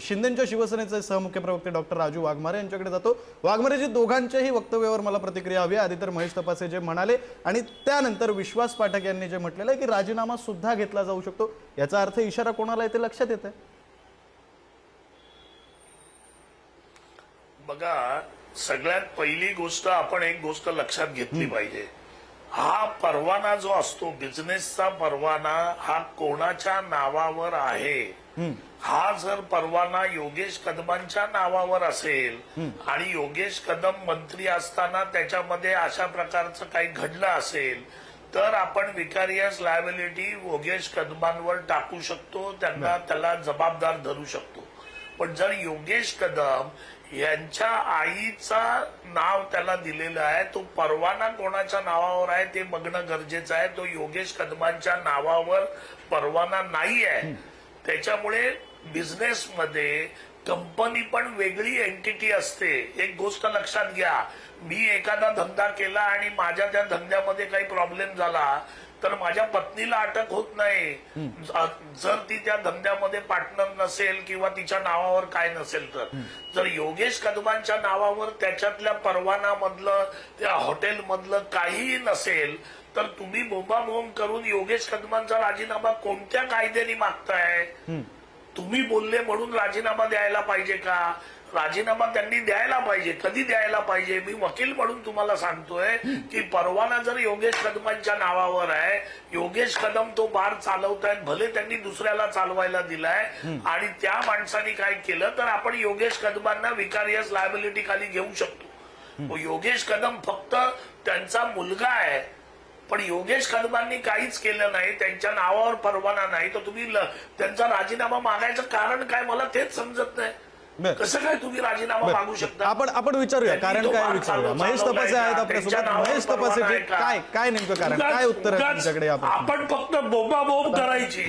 शिंदेच्या शिवसेनेचे सहमुख्य प्रवक्ते डॉक्टर राजू वाघमारे यांच्याकडे जातो. वाघमारेजी दोघांच्याही वक्तव्यावर मला प्रतिक्रिया हवी. आधी तर महेश तपासे जे म्हणाले आणि त्यानंतर विश्वास पाठक यांनी जे म्हटलेलं आहे की राजीनामा सुद्धा घेतला जाऊ शकतो याचा अर्थ इशारा कोणाला आहे ते लक्षात येत आहे बघा सगळ्यात पहिली गोष्ट आपण एक गोष्ट लक्षात घेतली पाहिजे. हा परवाना जो असतो बिझनेसचा परवाना हा कोणाच्या नावावर आहे? हा जर परवाना योगेश कदमांच्या नावावर असेल आणि योगेश कदम मंत्री असताना त्याच्यामध्ये अशा प्रकारचं काही घडलं असेल तर आपण विकारियस लायबिलिटी योगेश कदमांवर टाकू शकतो त्यांना त्याला जबाबदार धरू शकतो. पण जर योगेश कदम यांच्या आईचा नाव त्याला दिलेलं आहे तो परवाना कोणाच्या नावावर आहे ते बघणं गरजेचं आहे तो योगेश कदमांच्या नावावर परवाना नाही आहे त्याच्यामुळे बिझनेसमध्ये कंपनी पण वेगळी एंटिटी असते. एक गोष्ट लक्षात घ्या. मी एखादा धंदा केला आणि माझ्या त्या धंद्यामध्ये काही प्रॉब्लेम झाला तर माझ्या पत्नीला अटक होत नाही. जर ती त्या धंद्यामध्ये पार्टनर नसेल किंवा तिच्या नावावर काय नसेल तर. जर योगेश कदमांच्या नावावर त्याच्यातल्या परवानामधलं त्या हॉटेलमधलं काहीही नसेल तर तुम्ही बोंबाबोंब करून योगेश कदमांचा राजीनामा कोणत्या कायद्याने मागताय? तुम्ही बोलले म्हणून राजीनामा द्यायला पाहिजे का? राजीनामा त्यांनी द्यायला पाहिजे कधी द्यायला पाहिजे? मी वकील म्हणून तुम्हाला सांगतोय की परवाना जर योगेश कदमांच्या नावावर आहे योगेश कदम तो बार चालवतायत भले त्यांनी दुसऱ्याला चालवायला दिलाय आणि त्या माणसाने काय केलं तर आपण योगेश कदमांना विकारियस लायबिलिटी खाली घेऊ शकतो. योगेश कदम फक्त त्यांचा मुलगा आहे पण योगेश कदमांनी काहीच केलं नाही त्यांच्या नावावर परवाना नाही तर तुम्ही त्यांचा राजीनामा मागायचं कारण काय? मला तेच समजत नाही. कसं काय तुम्ही राजीनामा मागू शकता? आपण आपण विचारूया. कारण काय विचारूया? महेश तपासे आहेत? आपल्यासोबत महेश तपासे? काय काय नेमकं कारण? काय उत्तर आहे तुमच्याकडे? आपण फक्त बोंबाबोंब करायची.